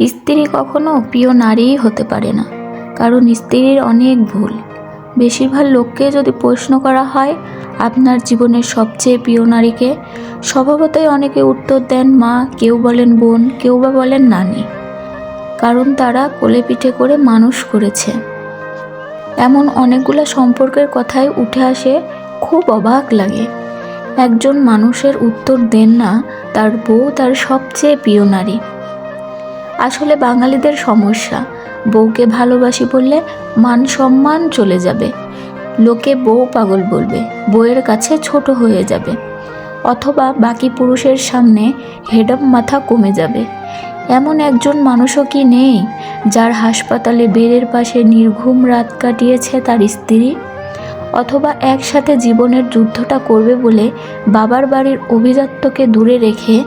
স্ত্রী কখনো প্রিয় নারীই হতে পারে না, কারণ স্ত্রীর অনেক ভুল। বেশিরভাগ লোককে যদি প্রশ্ন করা হয়, আপনার জীবনের সবচেয়ে প্রিয় নারীকে, স্বভাবতই অনেকে উত্তর দেন, মা, কেউ বলেন বোন, কেউ বা বলেন নানি। কারণ তারা কোলে পিঠে করে মানুষ করেছে। এমন অনেকগুলো সম্পর্কের কথাই উঠে আসে, খুব অবাক লাগে। একজন মানুষের উত্তর দেন না, তার বউ তার সবচেয়ে প্রিয় নারী। আসলে বাঙালিদের সমস্যা। বউকে ভালোবাসি বললে মান সম্মান চলে যাবে। লোকে বউ পাগল বলবে, বউয়ের কাছে ছোট হয়ে যাবে। অথবা বাকি পুরুষের সামনে হেডম মাথা কমে যাবে। এমন একজন মানুষও কি নেই, যার হাসপাতালে বেডের পাশে নির্ঘুম রাত কাটিয়েছে তার স্ত্রী? অথবা একসাথে জীবনের যুদ্ধটা করবে বলে বাবার বাড়ির অভিজাত্যকে দূরে রেখে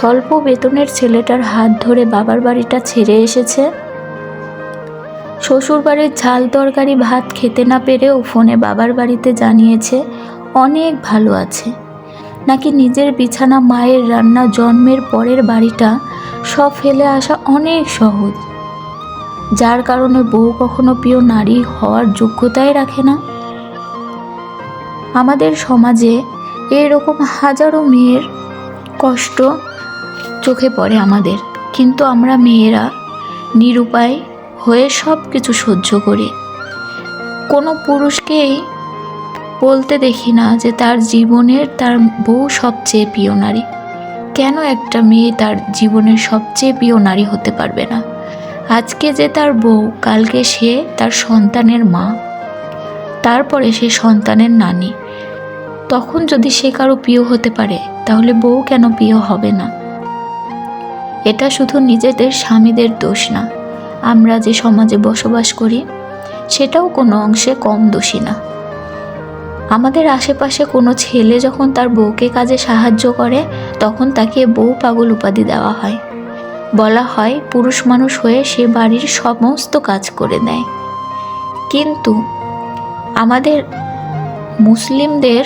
স্বল্প বেতনের ছেলেটার হাত ধরে বাবার বাড়িটা ছেড়ে এসেছে। শ্বশুরবাড়ির ঝাল তরকারি ভাত খেতে না পেরেও ফোনে বাবার বাড়িতে জানিয়েছে, অনেক ভালো আছে। নাকি নিজের বিছানা মায়ের রান্না জন্মের পরের বাড়িটা সব ফেলে আসা অনেক সহজ। যার কারণে বউ কখনো প্রিয় নারী হওয়ার যোগ্যতাই রাখে না। আমাদের সমাজে এরকম হাজারো মেয়ের কষ্ট চোখে পড়ে আমাদের। কিন্তু আমরা মেয়েরা নিরুপায় হয়ে সব কিছু সহ্য করি। কোনো পুরুষকেই বলতে দেখি না যে তার জীবনের তার বউ সবচেয়ে প্রিয় নারী। কেন একটা মেয়ে তার জীবনের সবচেয়ে প্রিয় নারী হতে পারবে না? আজকে যে তার বউ, কালকে সে তার সন্তানের মা। তারপরে সে সন্তানের নানি। তখন যদি সে কারও প্রিয় হতে পারে, তাহলে বউ কেন প্রিয় হবে না? এটা শুধু নিজেদের স্বামীদের দোষ না। আমরা যে সমাজে বসবাস করি, সেটাও কোনো অংশে কম দোষী না। আমাদের আশেপাশে কোনো ছেলে যখন তার বউকে কাজে সাহায্য করে, তখন তাকে বউ পাগল উপাধি দেওয়া হয়। বলা হয়, পুরুষ মানুষ হয়ে সে বাড়ির সমস্ত কাজ করে দেয় কিন্তু আমাদের মুসলিমদের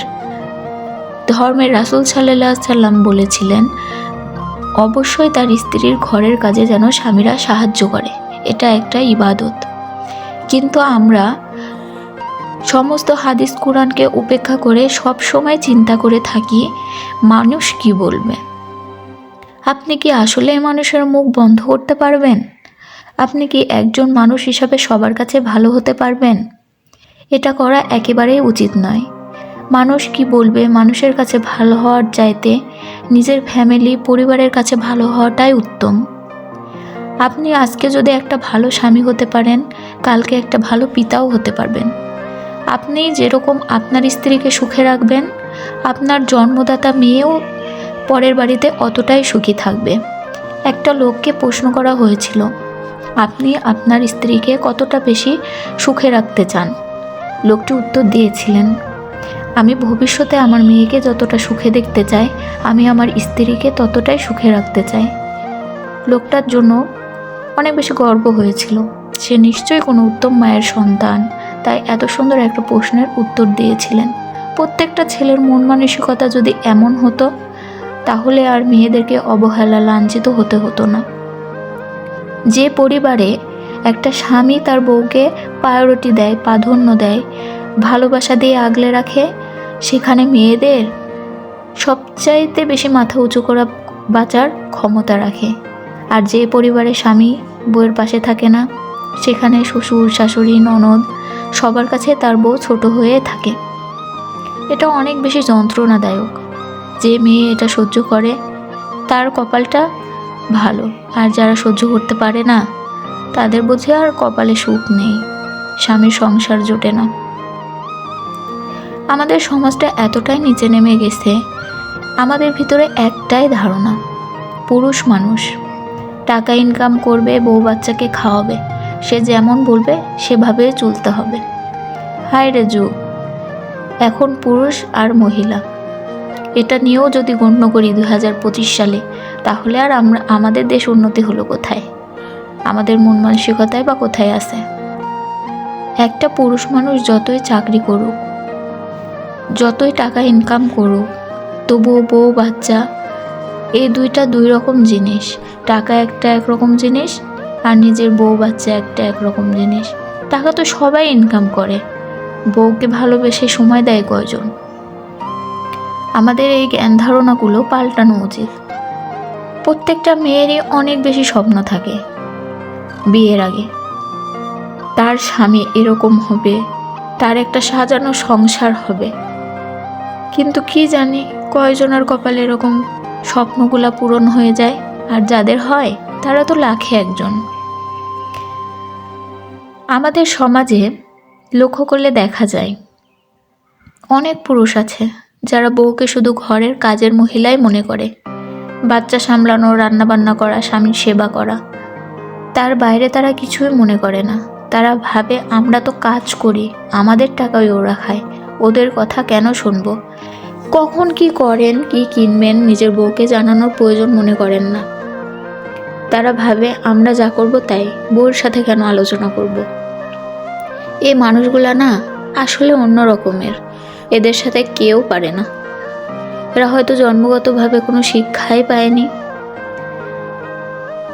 ধর্মের রাসুল সাল্লাহ সাল্লাম বলেছিলেন অবশ্যই তার স্ত্রীর ঘরের কাজে যেন স্বামীরা সাহায্য করে। এটা একটা ইবাদত। কিন্তু আমরা সমস্ত হাদিস কোরআনকে উপেক্ষা করে সব সময় চিন্তা করে থাকি, মানুষ কি বলবে? আপনি কি আসলে মানুষের মুখ বন্ধ করতে পারবেন? আপনি কি একজন মানুষ হিসাবে সবার কাছে ভালো হতে পারবেন? এটা করা একেবারেই উচিত নয়। মানুষ কি বলবে? মানুষের কাছে ভালো হওয়ার চাইতে নিজের ফ্যামিলি পরিবারের কাছে ভালো হওয়াটাই উত্তম। আপনি আজকে যদি একটা ভালো স্বামী হতে পারেন, কালকে একটা ভালো পিতাও হতে পারবেন। আপনি যেরকম আপনার স্ত্রীকে সুখে রাখবেন, আপনার জন্মদাতা মেয়েও পরের বাড়িতে অতটাই সুখী থাকবে। একটা লোককে প্রশ্ন করা হয়েছিল, আপনি আপনার স্ত্রীকে কতটা বেশি সুখে রাখতে চান? লোকটি উত্তর দিয়েছিলেন আমি ভবিষ্যতে আমার মেয়েকে যতটা সুখে দেখতে চাই, আমি আমার স্ত্রীকে ততটাই সুখে রাখতে চাই। লোকটার জন্য অনেক বেশি গর্ব হয়েছিল। সে নিশ্চয়ই কোনো উত্তম মায়ের সন্তান, তাই এত সুন্দর একটা প্রশ্নের উত্তর দিয়েছিলেন। প্রত্যেকটা ছেলের মন মানসিকতা যদি এমন হতো, তাহলে আর মেয়েদেরকে অবহেলা লাঞ্ছিত হতে হতো না। যে পরিবারে একটা স্বামী তার বউকে প্রায়োরিটি দেয়, প্রাধান্য দেয় ভালোবাসা দিয়ে আগলে রাখে, সেখানে মেয়েদের সবচাইতে বেশি মাথা উঁচু করা বাঁচার ক্ষমতা রাখে। আর যে পরিবারে স্বামী বউয়ের পাশে থাকে না, সেখানে শ্বশুর, শাশুড়ি, ননদ সবার কাছে তার বউ ছোট হয়ে থাকে। এটা অনেক বেশি যন্ত্রণাদায়ক। যে মেয়ে এটা সহ্য করে, তার কপালটা ভালো। আর যারা সহ্য করতে পারে না, তাদের বোঝে আর কপালে সুখ নেই। স্বামীর সংসার জোটে না। আমাদের সমাজটা এতটাই নিচে নেমে গেছে। আমাদের ভিতরে একটাই ধারণা, পুরুষ মানুষ। টাকা ইনকাম করবে, বউ বাচ্চাকে খাওয়াবে, সে যেমন বলবে সেভাবে চলতে হবে। হায় রে যুগ এখন পুরুষ আর মহিলা। এটা নিয়েও যদি গণ্য করি দু হাজার পঁচিশ সালে, তাহলে আর আমরা, আমাদের দেশ উন্নতি হলো কোথায়? আমাদের মন মানসিকতায় বা কোথায় আছে? একটা পুরুষ মানুষ যতই চাকরি করুক যতই টাকা ইনকাম করুক, তবুও বউ, বাচ্চা এই দুইটা দুই রকম জিনিস। টাকা একটা একরকম জিনিস আর নিজের বউ, বাচ্চা একটা একরকম জিনিস। টাকা তো সবাই ইনকাম করে। বউকে ভালোবেসে সময় দেয় কয়জন? আমাদের এই জ্ঞান ধারণাগুলো পাল্টানো উচিত। প্রত্যেকটা মেয়েরই অনেক বেশি স্বপ্ন থাকে বিয়ের আগে। তার স্বামী এরকম হবে, তার একটা সাজানো সংসার হবে। কিন্তু কি জানি কয়জনের কপালে এরকম স্বপ্নগুলা পূরণ হয়ে যায়, আর যাদের হয়, তারা তো লাখে একজন। আমাদের সমাজে লক্ষ্য করলে দেখা যায়, অনেক পুরুষ আছে যারা বউকে শুধু ঘরের কাজের মহিলাই মনে করে, বাচ্চা সামলানো, রান্নাবান্না করা, স্বামীর সেবা করা। তার বাইরে তারা কিছুই মনে করে না। তারা ভাবে, আমরা তো কাজ করি, আমাদের টাকাই ওরা খায়, ওদের কথা কেন শুনব? কখন কি করেন, কি কিনবেন, নিজের বউকে জানানোর প্রয়োজন মনে করেন না। তারা ভাবে, আমরা যা করব তাই বউর সাথে কেন আলোচনা করব। এই মানুষগুলা না, আসলে অন্য রকমের। এদের সাথে কেউ পারে না। এরা হয়তো জন্মগতভাবে কোনো শিক্ষাই পায়নি।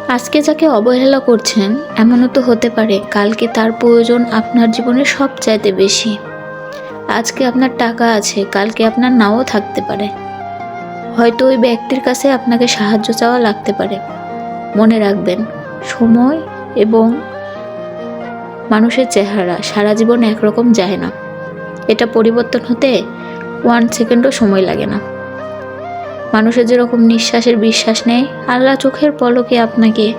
আজকে যাকে অবহেলা করছেন, এমনও তো হতে পারে, কালকে তার প্রয়োজন আপনার জীবনে সব চাইতে বেশি। আজকে আপনার টাকা আছে, কালকে আপনার নাও থাকতে পারে। হয়তো ওই ব্যক্তির কাছে আপনাকে সাহায্য চাওয়া লাগতে পারে। মনে রাখবেন, সময় এবং মানুষের চেহারা সারা জীবন একরকম যায় না। এটা পরিবর্তন হতে ওয়ান সেকেন্ডও সময় লাগে না। মানুষের যেরকম নিঃশ্বাসের বিশ্বাস নেই, আল্লাহ চোখের পলকে আপনাকে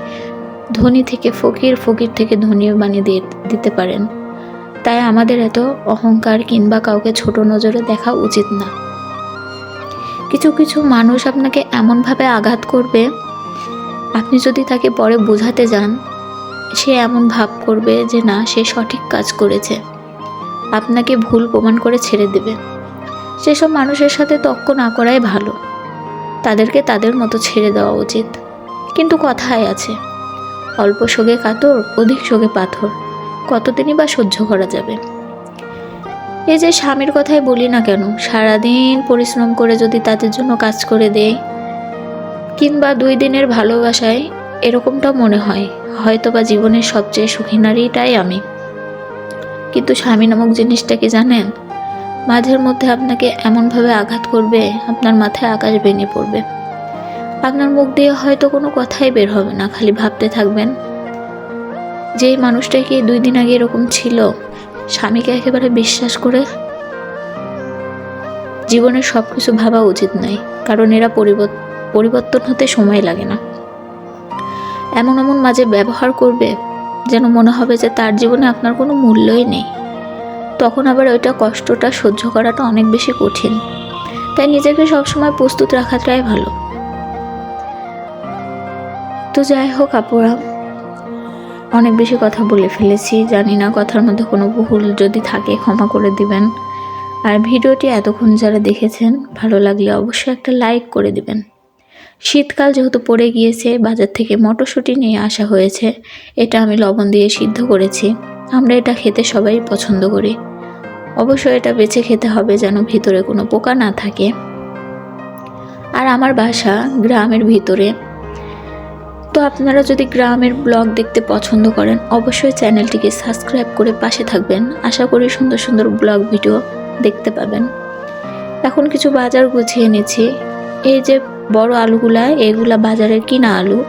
ধনী থেকে ফকির ফকির থেকে ধনী বানিয়ে দিয়ে দিতে পারেন। তাই আমাদের এত অহংকার কিংবা কাউকে ছোট নজরে দেখা উচিত না। কিছু কিছু মানুষ আপনাকে এমনভাবে আঘাত করবে, আপনি যদি তাকে পরে বোঝাতে যান, সে এমন ভাব করবে যে না, সে সঠিক কাজ করেছে। আপনাকে ভুল প্রমাণ করে ছেড়ে দেবে। সেসব মানুষের সাথে তক্ক না করাই ভালো। তাদেরকে তাদের মতো ছেড়ে দেওয়া উচিত। কিন্তু কথায় আছে, অল্প শোকে কাতর, অধিক শোকে পাথর। কতদিনই বা সহ্য করা যাবে? এই যে স্বামীর কথাই বলি না কেন, সারাদিন পরিশ্রম করে যদি তাদের জন্য কাজ করে দেয় কিংবা দুই দিনের ভালোবাসায় এরকমটা মনে হয় হয়তো বা জীবনের সবচেয়ে সুখী নারীটাই আমি। কিন্তু স্বামী নামক জিনিসটা কি জানেন? মাঝের মধ্যে আপনাকে এমনভাবে আঘাত করবে, আপনার মাথায় আকাশ ভেঙে পড়বে। আপনার মুখ দিয়ে হয়তো কোনো কথাই বের হবে না, খালি ভাবতে থাকবেন যেই মানুষটা কি দুই দিন আগে এরকম ছিল, স্বামীকে একেবারে বিশ্বাস করে? জীবনের সব কিছু ভাবা উচিত নয় কারণ এরা পরিবর্তন হতে সময় লাগে না। এমন এমন মাঝে ব্যবহার করবে, যেন মনে হবে যে তার জীবনে আপনার কোনো মূল্যই নেই। তখন আবার ওইটা কষ্টটা সহ্য করাটা অনেক বেশি কঠিন। তাই নিজেকে সবসময় প্রস্তুত রাখাটাই ভালো। তো যাই হোক আপুরা অনেক বেশি কথা বলে ফেলেছি, জানি না কথার মধ্যে কোনো ভুল যদি থাকে ক্ষমা করে দিবেন। আর ভিডিওটি এতক্ষণ যারা দেখেছেন, ভালো লাগলে অবশ্যই একটা লাইক করে দিবেন। শীতকাল যেহেতু পড়ে গিয়েছে, বাজার থেকে মটরশুঁটি নিয়ে আসা হয়েছে, এটা আমি লবণ দিয়ে সিদ্ধ করেছি। আমরা এটা খেতে সবাই পছন্দ করি। অবশ্যই এটা বেছে খেতে হবে যেন ভিতরে কোনো পোকা না থাকে। আর আমার বাসা গ্রামের ভিতরে তো আপনারা যদি গ্রামের ব্লগ দেখতে পছন্দ করেন, অবশ্যই চ্যানেলটিকে সাবস্ক্রাইব করে পাশে থাকবেন। আশা করি সুন্দর সুন্দর ব্লগ ভিডিও দেখতে পাবেন। এখন কিছু বাজার গুছিয়ে এনেছি এই যে বড় আলুগুলা, এগুলা বাজারের কিনা আলু।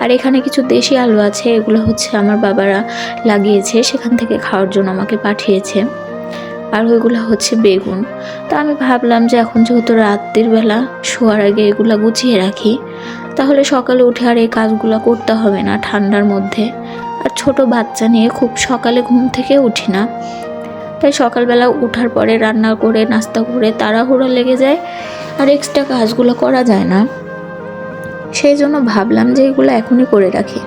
আর এখানে কিছু দেশি আলু আছে, এগুলো হচ্ছে আমার বাবারা লাগিয়েছে, সেখান থেকে খাওয়ার জন্য আমাকে পাঠিয়েছে। আর ওইগুলো হচ্ছে বেগুন। তো আমি ভাবলাম যে এখন যেহেতু রাত্রির বেলা, শোয়ার আগে এগুলো গুছিয়ে রাখি। তাহলে সকালে উঠে আর এই কাজগুলো করতে হবে না ঠান্ডার মধ্যে। আর ছোট বাচ্চা নিয়ে খুব সকালে ঘুম থেকে উঠি না। তাই সকালবেলা উঠার পরে রান্না করে, নাস্তা করে তাড়াহুড়ো লেগে যায় আর এক্সট্রা কাজগুলো করা যায় না। সেই জন্য ভাবলাম যে এগুলো এখনই করে রাখি।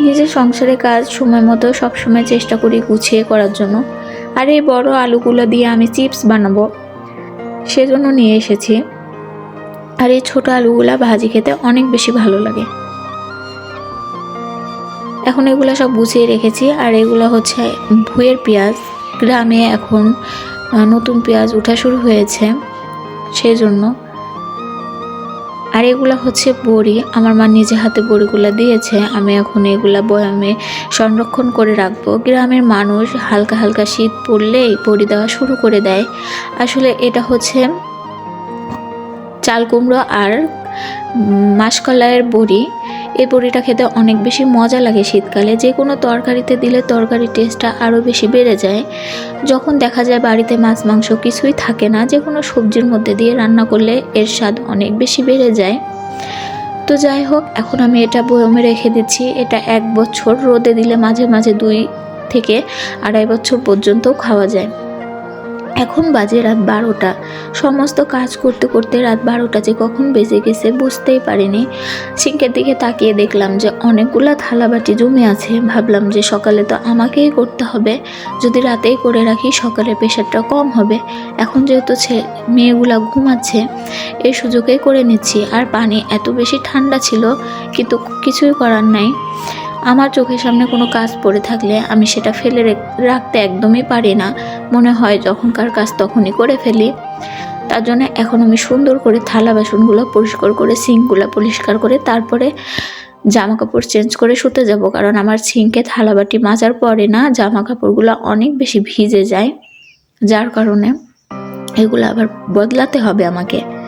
নিজের সংসারে কাজ সময় মতো সবসময় চেষ্টা করি গুছিয়ে করার জন্য। আর এই বড় আলুগুলো দিয়ে আমি চিপস বানাবো, সেজন্য নিয়ে এসেছি। আর এই ছোটো আলুগুলা ভাজি খেতে অনেক বেশি ভালো লাগে। এখন এগুলো সব গুছিয়ে রেখেছি, আর এগুলো হচ্ছে ভুয়ের পেঁয়াজ। গ্রামে এখন নতুন পেঁয়াজ ওঠা শুরু হয়েছে সেই জন্য আর এগুলো হচ্ছে বড়ি, আমার মা নিজে হাতে বড়িগুলো দিয়েছে, আমি এখন এগুলা বয়ামে সংরক্ষণ করে রাখব। গ্রামের মানুষ হালকা হালকা শীত পড়লেই বড়ি দেওয়া শুরু করে দেয়। আসলে এটা হচ্ছে চাল কুমড়ো আর মাসকলাইয়ের বড়ি, এই বড়িটা খেতে অনেক বেশি মজা লাগে শীতকালে। যে কোনো তরকারিতে দিলে তরকারির টেস্টটা আরও বেশি বেড়ে যায়। যখন দেখা যায় বাড়িতে মাছ, মাংস কিছুই থাকে না, যে কোনো সবজির মধ্যে দিয়ে রান্না করলে এর স্বাদ অনেক বেশি বেড়ে যায়। তো যাই হোক, এখন আমি এটা বয়মে রেখে দিচ্ছি। এটা এক বছর রোদে দিলে মাঝে মাঝে দুই থেকে আড়াই বছর পর্যন্তও খাওয়া যায়। এখন বাজে রাত বারোটা। সমস্ত কাজ করতে করতে রাত বারোটা যে কখন বেজে গেছে বুঝতেই পারিনি। সিঙ্কের দিকে তাকিয়ে দেখলাম যে অনেকগুলা থালাবাটি জমে আছে। ভাবলাম যে সকালে তো আমাকেই করতে হবে। যদি রাতেই করে রাখি সকালে প্রেশারটা কম হবে। এখন যেহেতু মেয়েগুলা ঘুমাচ্ছে এই সুযোগেই করে নিচ্ছি। আর পানি এত বেশি ঠান্ডা ছিল, কিন্তু কিছুই করার নাই। আমার চোখের সামনে কোনো কাজ পড়ে থাকলে আমি সেটা ফেলে রাখতে একদমই পারি না। মনে হয় যখনকার কাজ তখনই করে ফেলি। তার জন্য এখন আমি সুন্দর করে থালা বাসনগুলো পরিষ্কার করে, সিঙ্কগুলো পরিষ্কার করে, তারপরে জামা কাপড় চেঞ্জ করে শুতে যাব। কারণ আমার সিঙ্কে থালাবাটি মাজার পরে না জামা কাপড়গুলো অনেক বেশি ভিজে যায়। যার কারণে এগুলো আবার বদলাতে হবে আমাকে।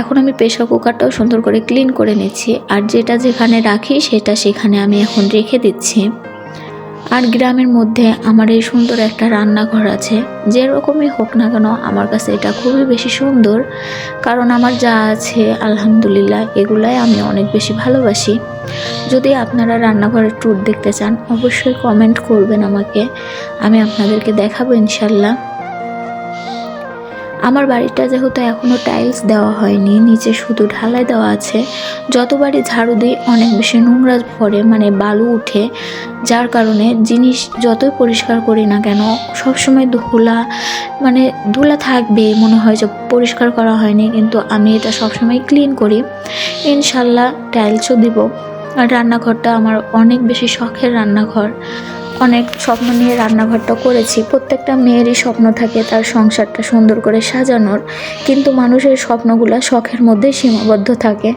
এখন আমি প্রেশার কুকারটাও সুন্দর করে ক্লিন করে নিচ্ছি, আর যেটা যেখানে রাখি সেটা সেখানে আমি এখন রেখে দিচ্ছি। আর গ্রামের মধ্যে আমার এই সুন্দর একটা রান্নাঘর আছে, যেরকমই হোক না কেন আমার কাছে এটা খুবই বেশি সুন্দর, কারণ আমার যা আছে আলহামদুলিল্লাহ এগুলাই আমি অনেক বেশি ভালোবাসি। যদি আপনারা রান্নাঘরের ট্যুর দেখতে চান, অবশ্যই কমেন্ট করবেন আমাকে, আমি আপনাদেরকে দেখাবো ইনশাল্লাহ। আমার বাড়িটা যেহেতু এখনও টাইলস দেওয়া হয়নি, নিচে শুধু ঢালাই দেওয়া আছে, যতবারই ঝাড়ু দিই অনেক বেশি নোংরা পড়ে মানে বালু উঠে, যার কারণে জিনিস যতই পরিষ্কার করি না কেন, সবসময় ধুলা মানে ধুলা থাকবে, মনে হয় যে পরিষ্কার করা হয়নি, কিন্তু আমি এটা সবসময় ক্লিন করি। ইনশাল্লাহ টাইলসও দিব। আর রান্নাঘরটা আমার অনেক বেশি শখের রান্নাঘর। অনেক স্বপ্ন নিয়ে রান্নাঘরটা করেছি। প্রত্যেকটা মেয়েরই স্বপ্ন থাকে তার সংসারটা সুন্দর করে সাজানোর। কিন্তু মানুষের স্বপ্নগুলো শখের মধ্যে সীমাবদ্ধ থাকে।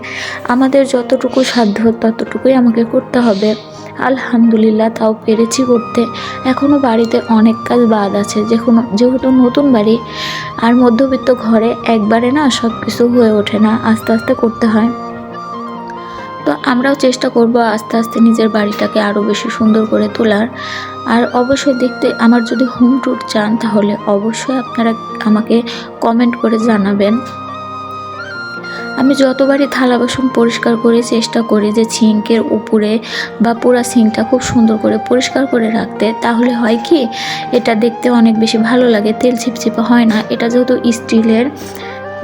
আমাদের যতটুকু সাধ্য ততটুকুই আমাকে করতে হবে। আলহামদুলিল্লাহ, তাও পেরেছি করতে। এখনও বাড়িতে অনেক কাজ বাদ আছে। যে কোনো যেহেতু নতুন বাড়ি, আর মধ্যবিত্ত ঘরে একবারে না সব কিছু হয়ে ওঠে না। আস্তে আস্তে করতে হয়। তো আমরাও চেষ্টা করব আস্তে আস্তে নিজের বাড়িটাকে আরও বেশি সুন্দর করে তোলার। আর অবশ্যই দেখতে আমার যদি হোম ট্যুর চান তাহলে অবশ্যই আপনারা আমাকে কমেন্ট করে জানাবেন। আমি যতবারই থালা বাসন পরিষ্কার করে চেষ্টা করি যে সিঙ্কের উপরে বা পুরা সিঙ্কটা খুব সুন্দর করে পরিষ্কার করে রাখতে, তাহলে হয় কি? এটা দেখতে অনেক বেশি ভালো লাগে, তেল ছিপছিপে হয় না। এটা যেহেতু স্টিলের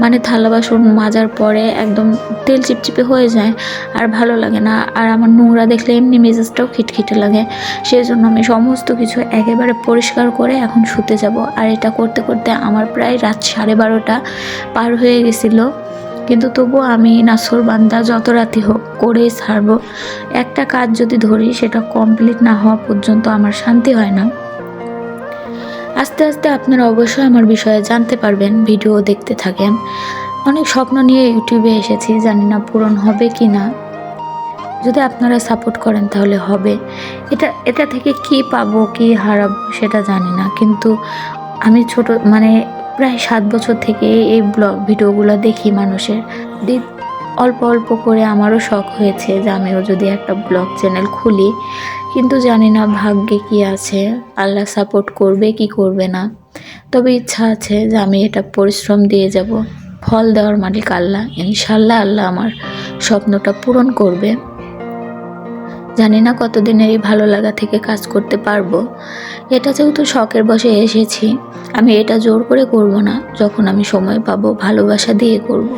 মানে থালা বাসন মাজার পরে একদম তেল চিপচিপে হয়ে যায় আর ভালো লাগে না। আর আমার নোংরা দেখলে এমনি মেজাজটাও খিটখিটে লাগে। সেই জন্য আমি সমস্ত কিছু একেবারে পরিষ্কার করে এখন শুতে যাব। আর এটা করতে করতে আমার প্রায় রাত সাড়ে বারোটা পার হয়ে গেছিল। কিন্তু তবুও আমি নাসর বান্দা যত রাতি হোক করেই ছাড়বো। একটা কাজ যদি ধরি সেটা কমপ্লিট না হওয়া পর্যন্ত আমার শান্তি হয় না। আস্তে আস্তে আপনারা অবশ্যই আমার বিষয়ে জানতে পারবেন, ভিডিও দেখতে থাকেন। অনেক স্বপ্ন নিয়ে ইউটিউবে এসেছি, জানি না পূরণ হবে কি না। যদি আপনারা সাপোর্ট করেন তাহলে হবে। এটা এটা থেকে কি পাবো, কি হারাবো সেটা জানি না, কিন্তু আমি ছোট মানে প্রায় সাত বছর থেকে এই ব্লগ, ভিডিওগুলো দেখি মানুষের। অল্প অল্প করে আমারও শখ হয়েছে যে আমিও যদি একটা ব্লগ চ্যানেল খুলি। কিন্তু জানি না ভাগ্যে কি আছে, আল্লাহ সাপোর্ট করবে কি করবে না। তবে ইচ্ছা আছে যে আমি এটা পরিশ্রম দিয়ে যাব, ফল দেওয়ার মালিক আল্লাহ। ইনশাল্লাহ আল্লাহ আমার স্বপ্নটা পূরণ করবে। জানি না কতদিনের এই ভালো লাগা থেকে কাজ করতে পারব। এটা যেহেতু শখের বসে এসেছি, আমি এটা জোর করে করব না, যখন আমি সময় পাবো, ভালোবাসা দিয়ে করব।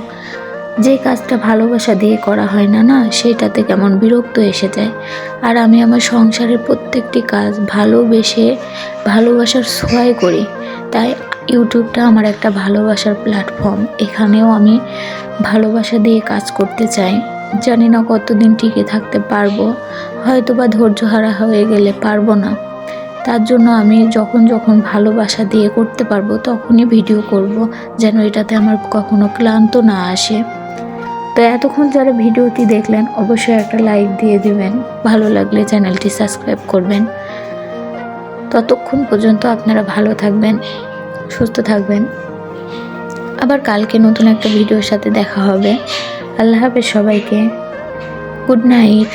যে কাজটা ভালোবাসা দিয়ে করা হয় না না, সেটাতে কেমন বিরক্ত এসে যায়। আর আমি আমার সংসারের প্রত্যেকটি কাজ ভালোবেসে ভালোবাসার ছোঁয়ায় করি। তাই ইউটিউবটা আমার একটা ভালোবাসার প্ল্যাটফর্ম। এখানেও আমি ভালোবাসা দিয়ে কাজ করতে চাই। জানি না কতদিন টিকে থাকতে পারব। হয়তো বা ধৈর্য হারা হয়ে গেলে পারব না। তার জন্য আমি যখন যখন ভালোবাসা দিয়ে করতে পারব, তখনই ভিডিও করব, যেন এটাতে আমার কখনো ক্লান্ত না আসে। তো এতক্ষণ যারা ভিডিওটি দেখলেন, অবশ্যই একটা লাইক দিয়ে দিবেন। ভালো লাগলে চ্যানেলটি সাবস্ক্রাইব করবেন। ততক্ষণ পর্যন্ত আপনারা ভালো থাকবেন, সুস্থ থাকবেন। আবার কালকে নতুন একটা ভিডিওর সাথে দেখা হবে। আল্লাহ হাফেজ সবাইকে। Good night.